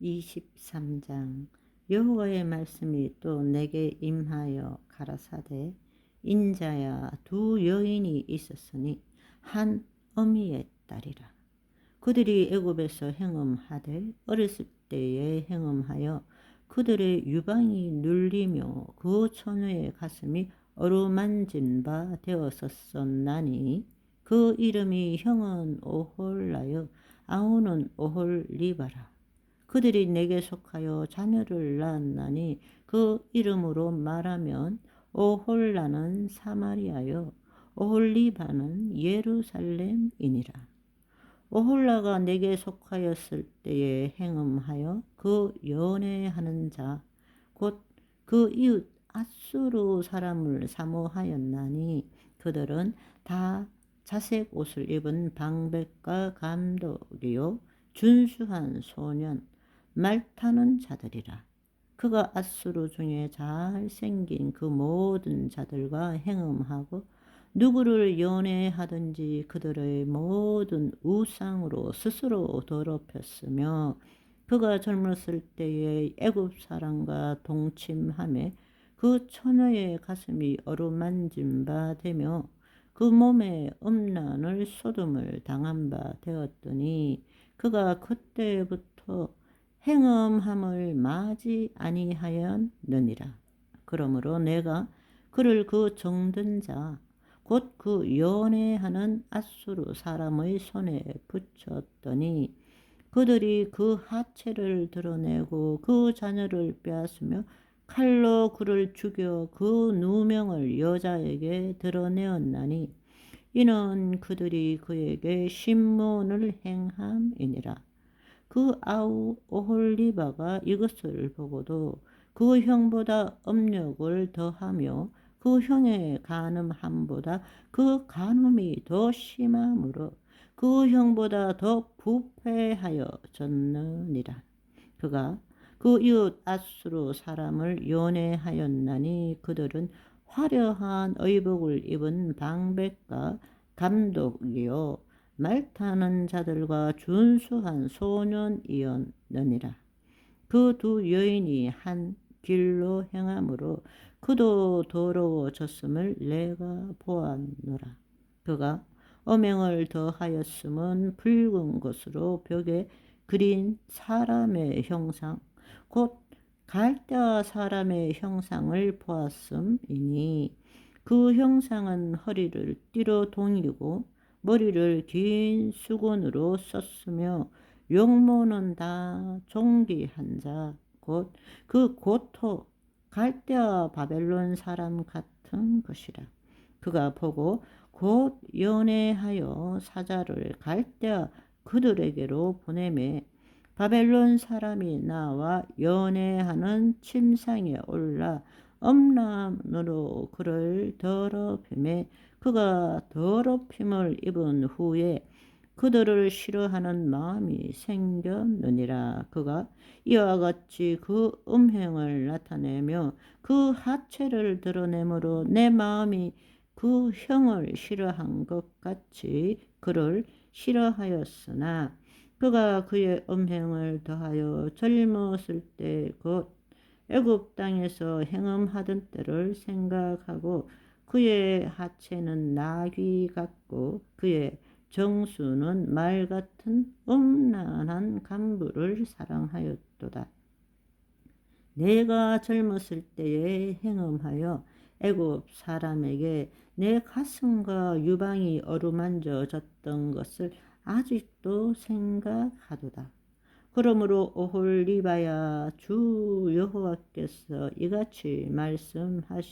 23장. 여호와의 말씀이 또 내게 임하여 가라사대 인자야 두 여인이 있었으니 한 어미의 딸이라. 그들이 애굽에서 행음하되 어렸을 때에 행음하여 그들의 유방이 눌리며 그 처녀의 가슴이 어루만진 바 되었었나니 그 이름이 형은 오홀라요 아우는 오홀리바라 그들이 내게 속하여 자녀를 낳았나니 그 이름으로 말하면 오홀라는 사마리아요 오홀리바는 예루살렘이니라. 오홀라가 내게 속하였을 때에 행음하여 그 연애하는 자 곧 그 이웃 아수르 사람을 사모하였나니 그들은 다 자색 옷을 입은 방백과 감독이요 준수한 소년 말 타는 자들이라. 그가 아수르 중에 잘생긴 그 모든 자들과 행음하고 누구를 연애하든지 그들의 모든 우상으로 스스로 더럽혔으며 그가 젊었을 때에 애굽 사람과 동침함에 그 처녀의 가슴이 어루만진 바 되며 그 몸에 음란을 소돔을 당한 바 되었더니 그가 그때부터 행음함을 마지 아니하였느니라. 그러므로 내가 그를 그 정든 자 곧 그 연애하는 아수르 사람의 손에 붙였더니 그들이 그 하체를 드러내고 그 자녀를 빼앗으며 칼로 그를 죽여 그 누명을 여자에게 드러내었나니 이는 그들이 그에게 신문을 행함이니라. 그 아우 오홀리바가 이것을 보고도 그 형보다 업력을 더하며 그 형의 간음함보다 그 간음이 더 심함으로 그 형보다 더 부패하여졌느니라. 그가 그 이웃 아수르 사람을 연애하였나니 그들은 화려한 의복을 입은 방백과 감독이요 말타는 자들과 준수한 소년이었느니라. 그 두 여인이 한 길로 행함으로 그도 더러워졌음을 내가 보았노라. 그가 어명을 더하였음은 붉은 것으로 벽에 그린 사람의 형상 곧 갈대아 사람의 형상을 보았음이니 그 형상은 허리를 띠로 동이고 머리를 긴 수건으로 썼으며 용모는 다 종기 한 자 곧 그 고토 갈대아 바벨론 사람 같은 것이라. 그가 보고 곧 연애하여 사자를 갈대아 그들에게로 보내매 바벨론 사람이 나와 연애하는 침상에 올라 엄람으로 그를 더럽힘에 그가 더럽힘을 입은 후에 그들을 싫어하는 마음이 생겼느니라. 그가 이와 같이 그 음행을 나타내며 그 하체를 드러내므로 내 마음이 그 형을 싫어한 것 같이 그를 싫어하였으나 그가 그의 음행을 더하여 젊었을 때곧 애굽 땅에서 행음하던 때를 생각하고 그의 하체는 나귀 같고 그의 정수는 말 같은 음란한 간부를 사랑하였도다. 내가 젊었을 때에 행음하여 애굽 사람에게 내 가슴과 유방이 어루만져졌던 것을 아직도 생각하도다. 그러므로 오홀리바야 주 여호와께서 이같이 말씀하셨느니라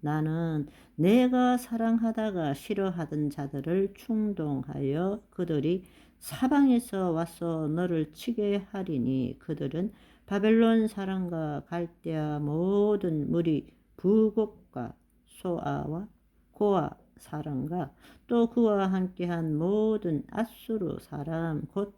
나는 내가 사랑하다가 싫어하던 자들을 충동하여 그들이 사방에서 와서 너를 치게 하리니 그들은 바벨론 사람과 갈대아 모든 무리 부곡과 소아와 고아 사람과 또 그와 함께한 모든 아수르 사람 곧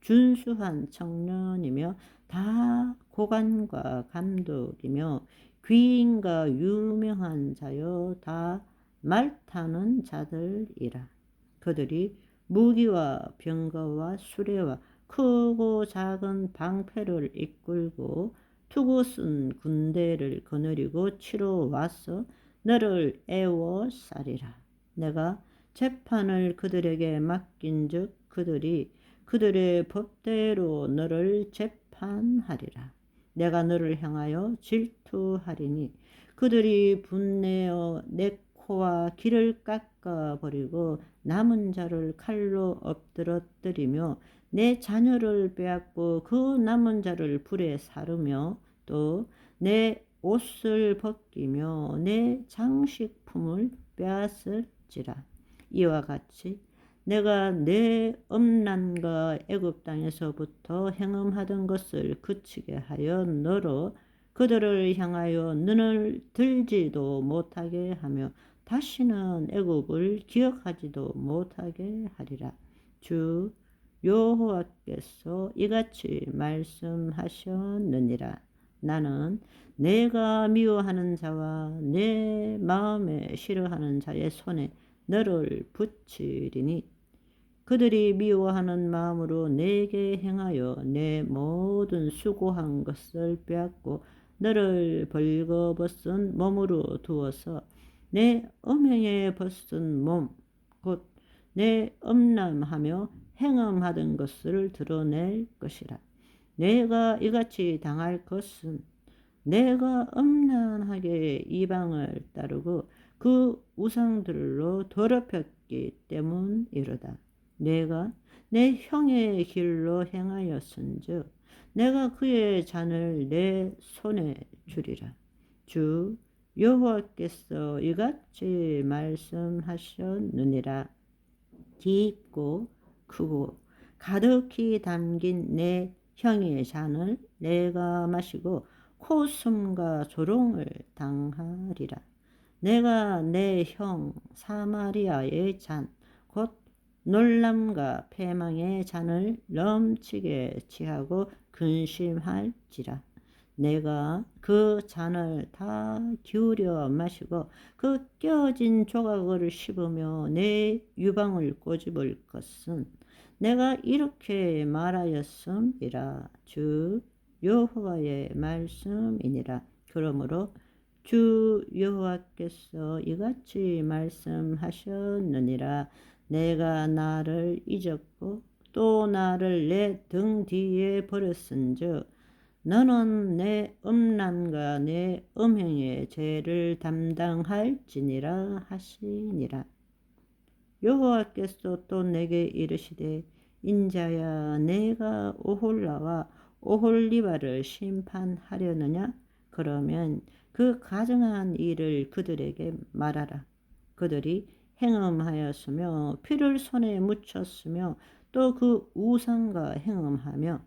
준수한 청년이며 다 고관과 감독이며 귀인과 유명한 자여 다 말타는 자들이라 그들이 무기와 병거와 수레와 크고 작은 방패를 이끌고 투구 쓴 군대를 거느리고 치러 와서 너를 애워 싸리라. 내가 재판을 그들에게 맡긴즉 그들이 그들의 법대로 너를 재판하리라. 내가 너를 향하여 질투하리니 그들이 분내어 내 코와 귀를 깎아 버리고 남은 자를 칼로 엎드러뜨리며 내 자녀를 빼앗고 그 남은 자를 불에 사르며 또 내 옷을 벗기며 내 장식품을 빼앗을지라. 이와 같이 내가 내 음란과 애굽 땅에서부터 행음하던 것을 그치게 하여 너로 그들을 향하여 눈을 들지도 못하게 하며 다시는 애굽을 기억하지도 못하게 하리라. 주 여호와께서 이같이 말씀하셨느니라. 나는 내가 미워하는 자와 내 마음에 싫어하는 자의 손에 너를 붙이리니 그들이 미워하는 마음으로 내게 행하여 내 모든 수고한 것을 빼앗고 너를 벌거벗은 몸으로 두어서 내 음행에 벗은 몸, 곧 내 음란하며 행음하던 것을 드러낼 것이라. 내가 이같이 당할 것은 내가 음란하게 이방을 따르고 그 우상들로 더럽혔기 때문이로다. 내가 내 형의 길로 행하였은즉 내가 그의 잔을 내 손에 주리라. 주 여호와께서 이같이 말씀하셨느니라. 깊고 크고 가득히 담긴 내 형의 잔을 내가 마시고 코숨과 조롱을 당하리라. 내가 내 형 사마리아의 잔, 곧 놀람과 패망의 잔을 넘치게 취하고 근심할지라. 내가 그 잔을 다 기울여 마시고 그 깨어진 조각을 씹으며 내 유방을 꼬집을 것은 내가 이렇게 말하였음이라. 주 여호와의 말씀이니라. 그러므로 주 여호와께서 이같이 말씀하셨느니라 내가 나를 잊었고 또 나를 내 등 뒤에 버렸은즉 너는 내 음란과 내 음행의 죄를 담당할지니라 하시니라. 여호와께서 또 내게 이르시되 인자야 내가 오홀라와 오홀리바를 심판하려느냐 그러면 그 가정한 일을 그들에게 말하라 그들이 행음하였으며 피를 손에 묻혔으며 또 그 우상과 행음하며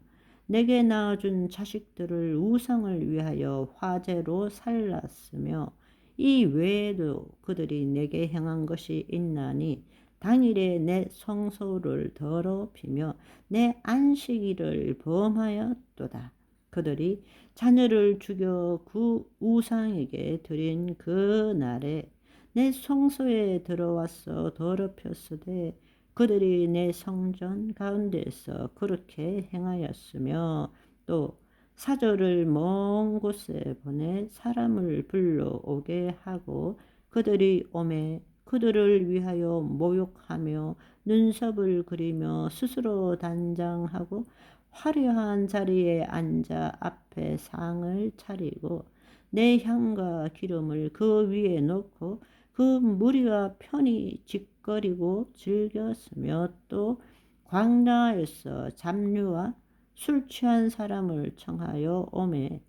내게 낳아준 자식들을 우상을 위하여 화제로 살랐으며 이 외에도 그들이 내게 행한 것이 있나니 당일에 내 성소를 더럽히며 내 안식일을 범하였도다. 그들이 자녀를 죽여 그 우상에게 드린 그 날에 내 성소에 들어와서 더럽혔으되 그들이 내 성전 가운데서 그렇게 행하였으며 또 사절을 먼 곳에 보내 사람을 불러오게 하고 그들이 오매 그들을 위하여 모욕하며 눈썹을 그리며 스스로 단장하고 화려한 자리에 앉아 앞에 상을 차리고 내 향과 기름을 그 위에 놓고 그 무리가 편히 짓거리고 즐겼으며 또 광야에서 잡류와 술 취한 사람을 청하여 오매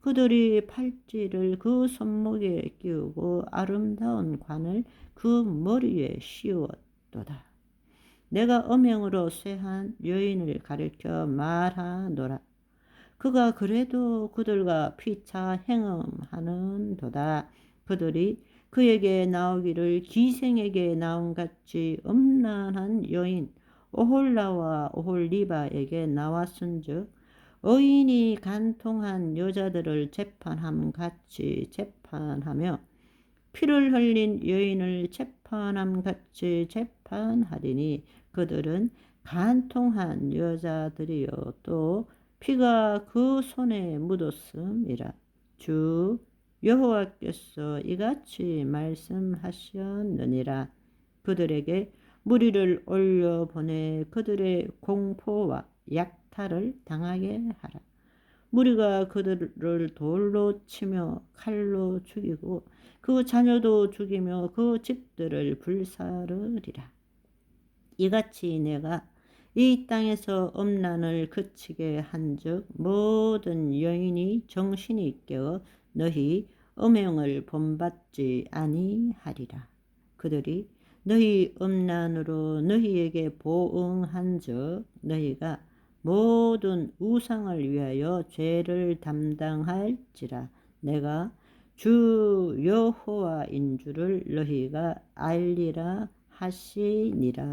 그들이 팔찌를 그 손목에 끼우고 아름다운 관을 그 머리에 씌웠도다. 내가 음행으로 쇠한 여인을 가리켜 말하노라. 그가 그래도 그들과 피차 행음하는 도다. 그들이 그에게 나오기를 기생에게 나온 같이 음란한 여인 오홀라와 오홀리바에게 나왔은즉 의인이 간통한 여자들을 재판함 같이 재판하며 피를 흘린 여인을 재판함 같이 재판하리니 그들은 간통한 여자들이요 또 피가 그 손에 묻었음이라. 주 여호와께서 이같이 말씀하셨느니라. 그들에게 무리를 올려 보내 그들의 공포와 약탈을 당하게 하라. 무리가 그들을 돌로 치며 칼로 죽이고 그 자녀도 죽이며 그 집들을 불사르리라. 이같이 내가 이 땅에서 엄란을 그치게 한즉 모든 여인이 정신이 깨어 너희 음행을 본받지 아니하리라. 그들이 너희 음란으로 너희에게 보응한 즉 너희가 모든 우상을 위하여 죄를 담당할지라 내가 주 여호와인 줄을 너희가 알리라 하시니라.